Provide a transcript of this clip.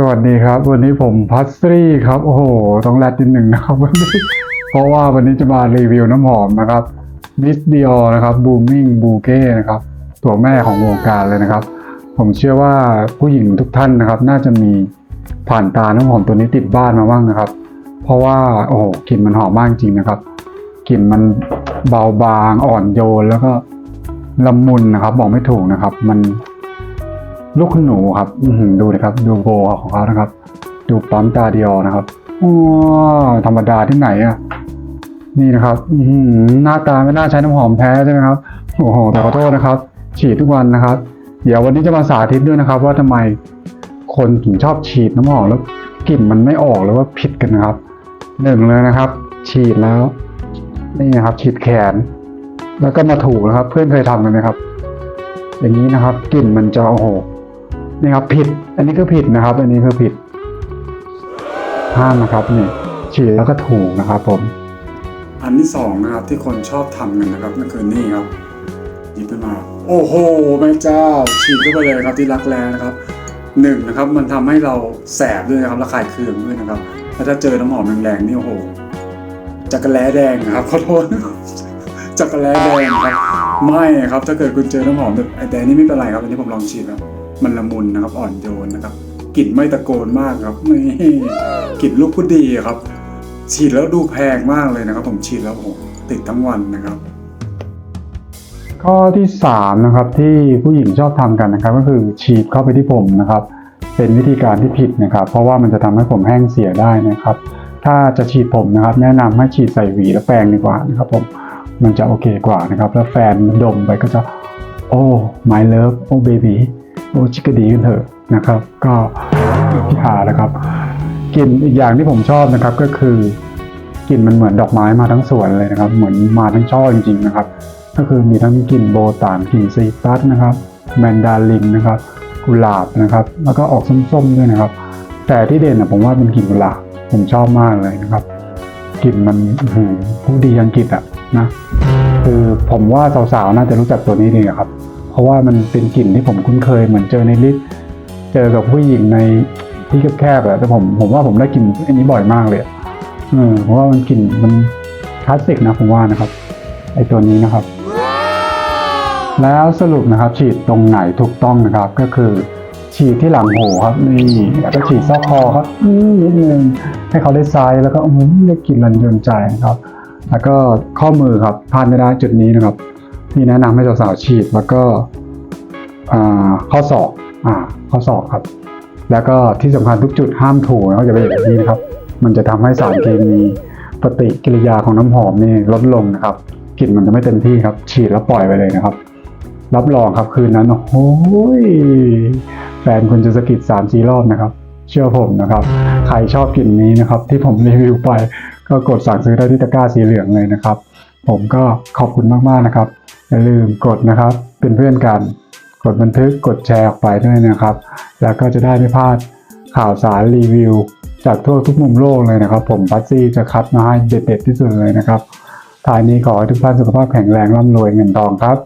สวัสดีครับ วันนี้ผมพัสซี่ครับโอ้โหต้องแรดนิดหนึ่งนะครับวันนี้เพราะว่าวันนี้จะมารีวิวน้ำหอมนะครับมิสดิออนะครับบูมมิ่งบูเก้นะครับตัวแม่ของวงการเลยนะครับ ผมเชื่อว่าผู้หญิงทุกท่านนะครับ น่าจะมีผ่านตาน้ำหอมตัวนี้ติดบ้านมาบ้างนะครับ เพราะว่าโอ้โหกลิ่นมันหอมมากจริงนะครับกลิ่นมันเบาบางอ่อนโยนแล้วก็ละมุนนะครับ บอกไม่ถูกนะครับ มัน ลูกหนูครับดูนะครับ ดูโบของเขานะครับ ดูปั๊มตาเดียวนะครับว้าธรรมดาที่ไหนอะ นี่นะครับหน้าตาไม่น่าใช้น้ำหอมแท้ใช่ไหมครับ โอ้โหแต่ขอโทษนะครับ ฉีดทุกวันนะครับ เดี๋ยววันนี้จะมาสาธิตด้วยนะครับ ว่าทำไมคนถึงชอบฉีดน้ำหอมแล้วกลิ่นมันไม่ออกหรือว่าผิดกันนะครับหนึ่งเลยนะครับ ฉีดแล้ว นี่นะครับ ฉีดแขน แล้วก็มาถูนะครับ เพื่อนเคยทำกันไหมครับ อย่างนี้นะครับกลิ่นมันจะโอ้โห นี่ครับผิด อันนี้ก็ผิดนะครับ อันนี้คือผิดห้ามนะครับนี่ฉีดแล้วก็ถูกนะครับผม อันที่สองนะครับที่คนชอบทำกันนะครับนั่นคือนี่ครับหยิบขึ้นมา โอ้โหแม่เจ้า ฉีดเข้าไปเลยครับที่รักแร้นะครับหนึ่งนะครับมันทำให้เราแสบด้วยนะครับระคายเคืองด้วยนะครับแล้วถ้าเจอน้ำหอมแรงๆนี่โอ้โหจักรแล้แดงนะครับขอโทษครับจักรแล้แดงครับไม่ครับถ้าเกิดคุณเจอน้ำหอมแบบไอแต่อันนี่ไม่เป็นไรครับอันนี้ผมลองฉีดแล้ว มันละมุนนะครับอ่อนโยนนะครับกลิ่นไม่ตะโกนมากครับไม่กลิ่นลูกผู้ดีครับ ฉีดแล้วดูแพงมากเลยนะครับ ผมฉีดแล้วโอ้ติดทั้งวันนะครับ ข้อที่สามนะครับที่ผู้หญิงชอบทำกันนะครับ ก็คือฉีดเข้าไปที่ผมนะครับ เป็นวิธีการที่ผิดนะครับ เพราะว่ามันจะทำให้ผมแห้งเสียได้นะครับ ถ้าจะฉีดผมนะครับ แนะนำให้ฉีดใส่หวีแล้วแปรงดีกว่านะครับผมมันจะโอเคกว่านะครับ แล้วแฟนดมไปก็จะโอ้ my love โอ้ baby โอ้ชิคกดีกันเถอะนะครับ ก็พี่หานะครับกลิ่นอีกอย่างที่ผมชอบนะครับก็คือกลิ่นมันเหมือนดอกไม้มาทั้งสวนเลยนะครับ เหมือนมาทั้งช่อจริงๆนะครับ ก็คือมีทั้งกลิ่นโบตานกลิ่นซีตัสนะครับ แมนดารินนะครับกุหลาบนะครับ แล้วก็ออกส้มๆด้วยนะครับ แต่ที่เด่นนะผมว่าเป็นกลิ่นกุหลาบผมชอบมากเลยนะครับกลิ่นมันผู้ดีอังกฤษอะนะคือผมว่าสาวๆน่าจะรู้จักตัวนี้ดีอะครับ ราะว่ามันเป็นกลิ่นที่ผมคุ้นเคยเหมือนเจอในลิฟต์เจอกับผู้หญิงในที่แคบๆอะแต่ผมผมว่าผมได้กลิ่นอันนี้บ่อยมากเลยอะเออเพราะว่ามันกลิ่นมันคลาสสิกนะผมว่านะครับไอตัวนี้นะครับ แล้วสรุปนะครับ ฉีดตรงไหนถูกต้องนะครับ ก็คือฉีดที่หลังหูครับนี่แล้วก็ฉีดซอกคอครับนิดนึงให้เขาได้ไซส์แล้วก็อืมได้กลิ่นรันยนใจนะครับ แล้วก็ข้อมือครับพลาดไม่ได้จุดนี้นะครับ ที่แนะนำให้สาวๆฉีดแล้วก็ข้อศอกอข้อศอกครับ แล้วก็ที่สำคัญทุกจุดห้ามถูนะครับอย่าไปอย่างนี้นะครับ มันจะทำให้สารเคมีปฏิกิริยาของน้ำหอมนี่ลดลงนะครับกลิ่นมันจะไม่เต็มที่ครับ ฉีดแล้วปล่อยไปเลยนะครับ รับรองครับคืนนั้นโอ้โหยแฟนคุณจะสะกิดสามสี่รอบนะครับ เชื่อผมนะครับ ใครชอบกลิ่นนี้นะครับ ที่ผมรีวิวไปก็กดสั่งซื้อได้ที่ตะกร้าสีเหลืองเลยนะครับ ผมก็ขอบคุณมากๆนะครับ อย่าลืมกดนะครับเป็นเพื่อนกัน กดบันทึกกดแชร์ออกไปด้วยนะครับ แล้วก็จะได้ไม่พลาดข่าวสารรีวิว จากทั่วทุกมุมโลกเลยนะครับ ผมพัซซี่จะคัดมาให้เด็ดๆที่สุดเลยนะครับท้ายนี้ขอให้ทุกท่านสุขภาพแข็งแรงร่ำรวยเงินทองครับ